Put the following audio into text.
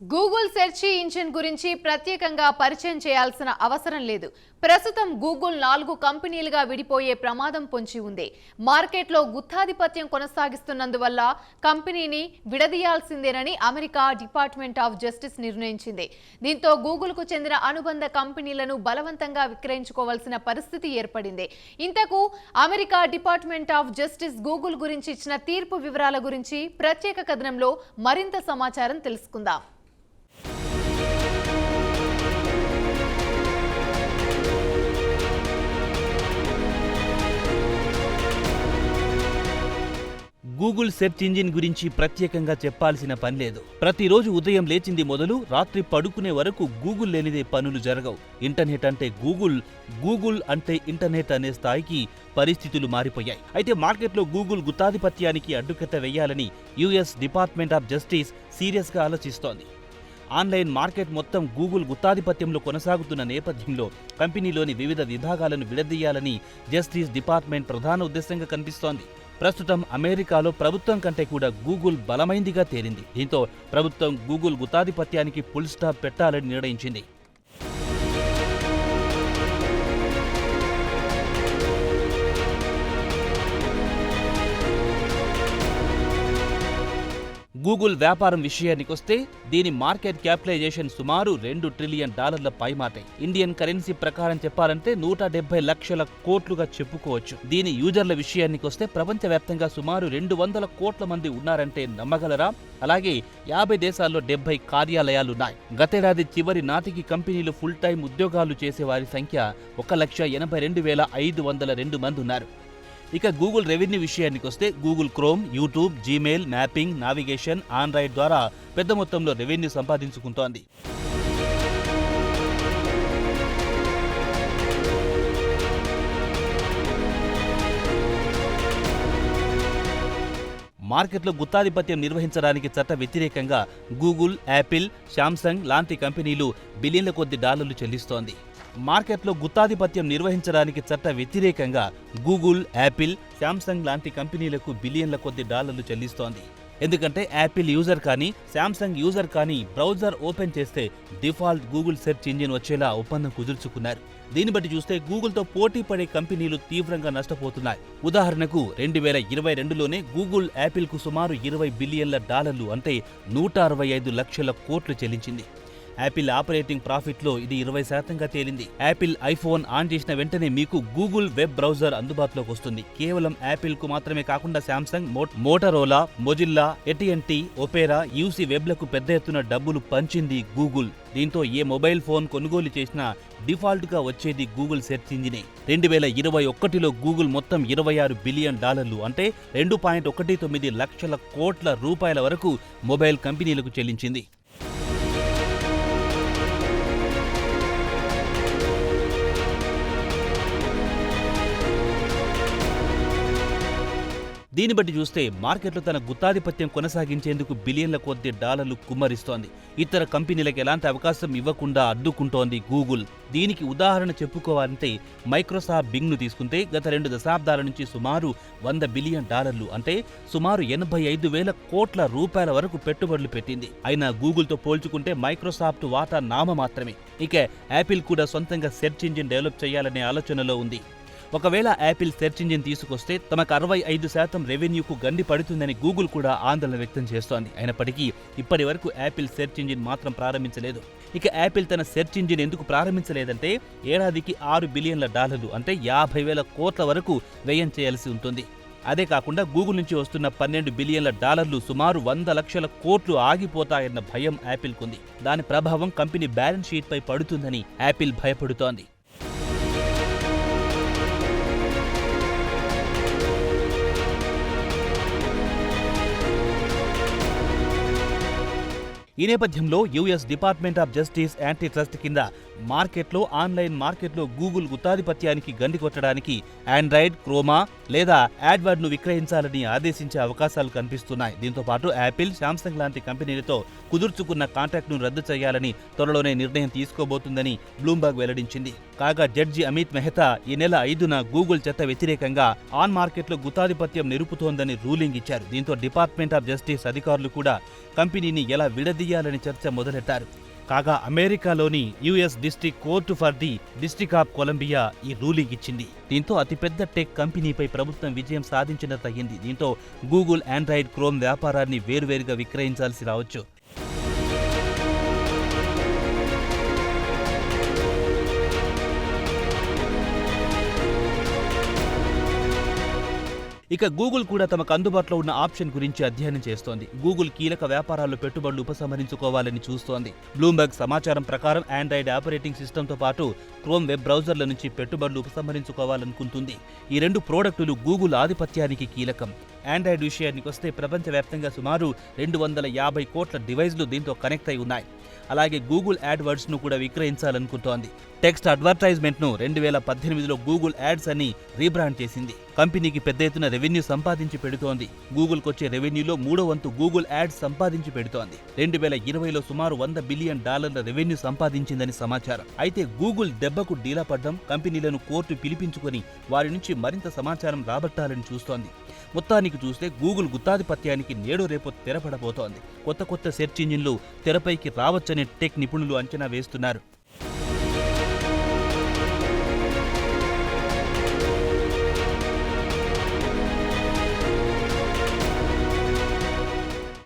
Google search engine గురించి ప్రత్యేకంగా పరిచయం చేయాల్సిన అవసరం లేదు. ప్రస్తుతం గూగుల్ నాలుగు కంపెనీలుగా విడిపోయే ప్రమాదం పొంచి ఉంది. మార్కెట్లో గుత్తాధిపత్యం కొనసాగిస్తున్నందువల్ల కంపెనీని విడదీయాల్సిందేనని అమెరికా డిపార్ట్మెంట్ ఆఫ్ జస్టిస్ నిర్ణయించింది. దీంతో గూగుల్కు చెందిన అనుబంధ కంపెనీలను బలవంతంగా విక్రయించుకోవాల్సిన పరిస్థితి ఏర్పడింది. ఇంతకు America department of justice Google గురించి ఇచ్చిన తీర్పు వివరాల గురించి ప్రత్యేక కథనంలో మరింత సమాచారం తెలుసుకుందాం. గూగుల్ సెర్చ్ ఇంజిన్ గురించి ప్రత్యేకంగా చెప్పాల్సిన పని లేదు. ప్రతిరోజు ఉదయం లేచింది మొదలు రాత్రి పడుకునే వరకు గూగుల్ లేనిదే పనులు జరగవు. ఇంటర్నెట్ అంటే గూగుల్ గూగుల్ అంటే ఇంటర్నెట్ అనే స్థాయికి పరిస్థితులు మారిపోయాయి. అయితే మార్కెట్లో గూగుల్ గుత్తాధిపత్యానికి అడ్డుకట్ట వేయాలని యుఎస్ డిపార్ట్మెంట్ ఆఫ్ జస్టిస్ సీరియస్గా ఆలోచిస్తోంది. ఆన్లైన్ మార్కెట్ మొత్తం గూగుల్ గుత్తాధిపత్యంలో కొనసాగుతున్న నేపథ్యంలో కంపెనీలోని వివిధ విభాగాలను విడదీయాలని జస్టిస్ డిపార్ట్మెంట్ ప్రధాన ఉద్దేశంగా కనిపిస్తోంది. ప్రస్తుతం అమెరికాలో ప్రభుత్వం కంటే కూడా గూగుల్ బలమైందిగా తేలింది. దీంతో ప్రభుత్వం గూగుల్ గుతాధిపత్యానికి పుల్ స్టాప్ పెట్టాలని నిర్ణయించింది. గూగుల్ వ్యాపారం విషయానికి వస్తే దీని మార్కెట్ క్యాపిటలైజేషన్ సుమారు రెండు ట్రిలియన్ డాలర్ల పైమాటే. ఇండియన్ కరెన్సీ ప్రకారం చెప్పాలంటే నూట డెబ్బై లక్షల కోట్లుగా చెప్పుకోవచ్చు. దీని యూజర్ల విషయానికి వస్తే ప్రపంచవ్యాప్తంగా సుమారు రెండు వందల కోట్ల మంది ఉన్నారంటే నమ్మగలరా? అలాగే యాభై దేశాల్లో డెబ్బై కార్యాలయాలున్నాయి. గతేడాది చివరి నాటికి కంపెనీలు ఫుల్ టైం ఉద్యోగాలు చేసే వారి సంఖ్య ఒక లక్ష ఎనభై రెండు వేల ఐదు వందల రెండు మంది ఉన్నారు. ఇక గూగుల్ రెవెన్యూ విషయానికి వస్తే Google Chrome YouTube Gmail mapping navigation Android ద్వారా పెద్ద మొత్తంలో రెవెన్యూ సంపాదించుకుంటోంది. మార్కెట్లో గుత్తాధిపత్యం నిర్వహించడానికి చట్ట వ్యతిరేకంగా గూగుల్ యాపిల్ శాంసంగ్ లాంటి కంపెనీలు బిలియన్ల కొద్ది డాలర్లు చెల్లిస్తోంది. మార్కెట్లో గుత్తాధిపత్యం నిర్వహించడానికి చట్ట వ్యతిరేకంగా గూగుల్ యాపిల్ శాంసంగ్ లాంటి కంపెనీలకు బిలియన్ల కొద్ది డాలర్లు చెల్లిస్తోంది. ఎందుకంటే యాపిల్ యూజర్ కానీ శాంసంగ్ యూజర్ కానీ బ్రౌజర్ ఓపెన్ చేస్తే డిఫాల్ట్ గూగుల్ సెర్చ్ ఇంజిన్ వచ్చేలా ఒప్పందం కుదుర్చుకున్నారు. దీన్ని బట్టి చూస్తే గూగుల్తో పోటీ పడే కంపెనీలు తీవ్రంగా నష్టపోతున్నాయి. ఉదాహరణకు రెండు వేల ఇరవై రెండులోనే గూగుల్ యాపిల్కు సుమారు ఇరవై బిలియన్ల డాలర్లు అంటే నూట అరవై ఐదు లక్షల కోట్లు చెల్లించింది. యాపిల్ ఆపరేటింగ్ ప్రాఫిట్లో ఇది ఇరవై శాతంగా తేలింది. యాపిల్ ఐఫోన్ ఆన్ చేసిన వెంటనే మీకు గూగుల్ వెబ్ బ్రౌజర్ అందుబాటులోకి వస్తుంది. కేవలం యాపిల్కు మాత్రమే కాకుండా శాంసంగ్ మోటరోలా మొజిల్లా ఎటిఎన్టీ ఒపేరా యూసీ వెబ్లకు పెద్ద ఎత్తున డబ్బులు పంచింది గూగుల్. దీంతో ఏ మొబైల్ ఫోన్ కొనుగోలు చేసినా డిఫాల్ట్గా వచ్చేది గూగుల్ సెర్చ్ ఇంజినే. రెండు వేల ఇరవై ఒకటిలో గూగుల్ మొత్తం ఇరవై ఆరు బిలియన్ డాలర్లు అంటే రెండు పాయింట్ ఒకటి తొమ్మిది లక్షల కోట్ల రూపాయల వరకు మొబైల్ కంపెనీలకు చెల్లించింది. దీన్ని బట్టి చూస్తే మార్కెట్లో తన గుత్తాధిపత్యం కొనసాగించేందుకు బిలియన్ల కొద్ది డాలర్లు కుమ్మరిస్తోంది. ఇతర కంపెనీలకు ఎలాంటి అవకాశం ఇవ్వకుండా అడ్డుకుంటోంది గూగుల్. దీనికి ఉదాహరణ చెప్పుకోవాలంటే మైక్రోసాఫ్ట్ బింగ్ను తీసుకుంటే గత రెండు దశాబ్దాల నుంచి సుమారు వంద బిలియన్ డాలర్లు అంటే సుమారు ఎనభై ఐదు వేల కోట్ల రూపాయల వరకు పెట్టుబడులు పెట్టింది. అయినా గూగుల్తో పోల్చుకుంటే మైక్రోసాఫ్ట్ వాటా నామ మాత్రమే. ఇక యాపిల్ కూడా సొంతంగా సెర్చ్ ఇంజిన్ డెవలప్ చేయాలనే ఆలోచనలో ఉంది. ఒకవేళ యాపిల్ సెర్చ్ ఇంజిన్ తీసుకొస్తే తమకు అరవై ఐదు శాతం రెవెన్యూకు గండి పడుతుందని గూగుల్ కూడా ఆందోళన వ్యక్తం చేస్తోంది. అయినప్పటికీ ఇప్పటి వరకు యాపిల్ సెర్చ్ ఇంజిన్ మాత్రం ప్రారంభించలేదు. ఇక యాపిల్ తన సెర్చ్ ఇంజిన్ ఎందుకు ప్రారంభించలేదంటే ఏడాదికి ఆరు బిలియన్ల డాలర్లు అంటే యాభై వేల కోట్ల వరకు వ్యయం చేయాల్సి ఉంటుంది. అదే కాకుండా గూగుల్ నుంచి వస్తున్న పన్నెండు బిలియన్ల డాలర్లు సుమారు వంద లక్షల కోట్లు ఆగిపోతాయన్న భయం యాపిల్కుంది దాని ప్రభావం కంపెనీ బ్యాలెన్స్ షీట్పై పడుతుందని యాపిల్ భయపడుతోంది. ఈ నేపథ్యంలో US department of justice antitrust కింద మార్కెట్లో ఆన్లైన్ మార్కెట్లో గూగుల్ గుత్తాధిపత్యానికి గండి కొట్టడానికి ఆండ్రాయిడ్ క్రోమా లేదా యాడ్వర్డ్ను విక్రయించాలని ఆదేశించే అవకాశాలు కనిపిస్తున్నాయి. దీంతో పాటు యాపిల్ శాంసంగ్ లాంటి కంపెనీలతో కుదుర్చుకున్న కాంట్రాక్ట్ను రద్దు చేయాలని త్వరలోనే నిర్ణయం తీసుకోబోతుందని బ్లూంబర్గ్ వెల్లడించింది. కాగా జడ్జి అమిత్ మెహతా ఈ నెల ఐదున గూగుల్ చట్ట వ్యతిరేకంగా ఆన్ మార్కెట్లో గుత్తాధిపత్యం నిరుపుతోందని రూలింగ్ ఇచ్చారు. దీంతో డిపార్ట్మెంట్ ఆఫ్ జస్టిస్ అధికారులు కూడా కంపెనీని ఎలా విడది చేయాలని చర్చ మొదలెట్టారు. కాగా అమెరికాలోని US district court for the district of Columbia ఈ రూలింగ్ ఇచ్చింది. దీంతో అతిపెద్ద టెక్ కంపెనీపై ప్రభుత్వం విజయం సాధించినట్లయింది. దీంతో గూగుల్ ఆండ్రాయిడ్ క్రోమ్ వ్యాపారాన్ని వేరువేరుగా విక్రయించాల్సి రావచ్చు. ఇక గూగుల్ కూడా తమకు అందుబాటులో ఉన్న ఆప్షన్ గురించి అధ్యయనం చేస్తోంది. గూగుల్ కీలక వ్యాపారాల్లో పెట్టుబడులు ఉపసంహరించుకోవాలని చూస్తోంది. బ్లూంబర్గ్ సమాచారం ప్రకారం ఆండ్రాయిడ్ ఆపరేటింగ్ సిస్టంతో పాటు క్రోమ్ వెబ్ బ్రౌజర్ల నుంచి పెట్టుబడులు ఉపసంహరించుకోవాలనుకుంటుంది. ఈ రెండు ప్రోడక్టులు గూగుల్ ఆధిపత్యానికి కీలకం. ఆండ్రాయిడ్ విషయానికి వస్తే ప్రపంచవ్యాప్తంగా సుమారు రెండు వందల యాభై కోట్ల డివైస్లు దీంతో కనెక్ట్ అయి ఉన్నాయి. అలాగే గూగుల్ యాడ్ వర్డ్స్ను కూడా విక్రయించాలనుకుంటోంది. టెక్స్ట్ అడ్వర్టైజ్మెంట్ను రెండు వేల పద్దెనిమిదిలో గూగుల్ యాడ్స్ అని రీబ్రాండ్ చేసింది. కంపెనీకి పెద్ద ఎత్తున రెవెన్యూ సంపాదించి పెడుతోంది. గూగుల్ కొచ్చే రెవెన్యూలో మూడో వంతు గూగుల్ యాడ్స్ సంపాదించి పెడుతోంది. రెండు వేల ఇరవైలో సుమారు వంద బిలియన్ డాలర్ల రెవెన్యూ సంపాదించిందని సమాచారం. అయితే గూగుల్ దెబ్బకు డీలా పడ్డం కంపెనీలను కోర్టు పిలిపించుకొని వారి నుంచి మరింత సమాచారం రాబట్టాలని చూస్తోంది. మొత్తానికి చూస్తే గూగుల్ గుత్తాధిపత్యానికి నేడు రేపు తెరపడబోతోంది. కొత్త కొత్త సెర్చ్ ఇంజిన్లు తెరపైకి రావచ్చని టెక్ నిపుణులు అంచనా వేస్తున్నారు.